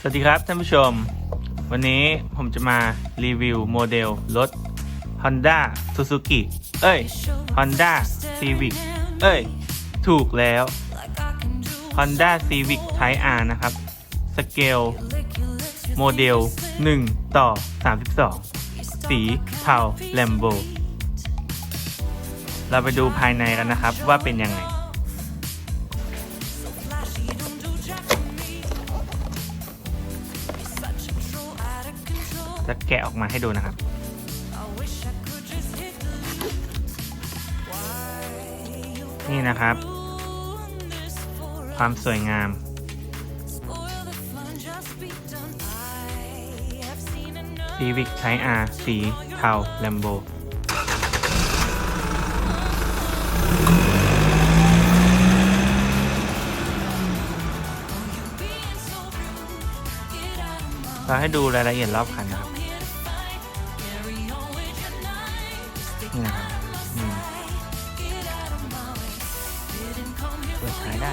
สวัสดีครับท่านผู้ชม วันนี้ผมจะมารีวิวโมเดลรถ Honda Suzuki เอ้ย Honda Civic เอ้ย ถูกแล้ว Honda Civic Type R นะครับ สเกลโมเดล 1 ต่อ 32 สีเทาแลมโบเราไปดูภายในกันนะครับว่าเป็นยังไง จะแกะออกมาให้ดูนะครับ นี่นะครับ ความสวยงาม Civic Type R สีเทาแลมโบเราให้ดูรายละเอียดรอบคันนะครับ นี่นะครับเปิดขายได้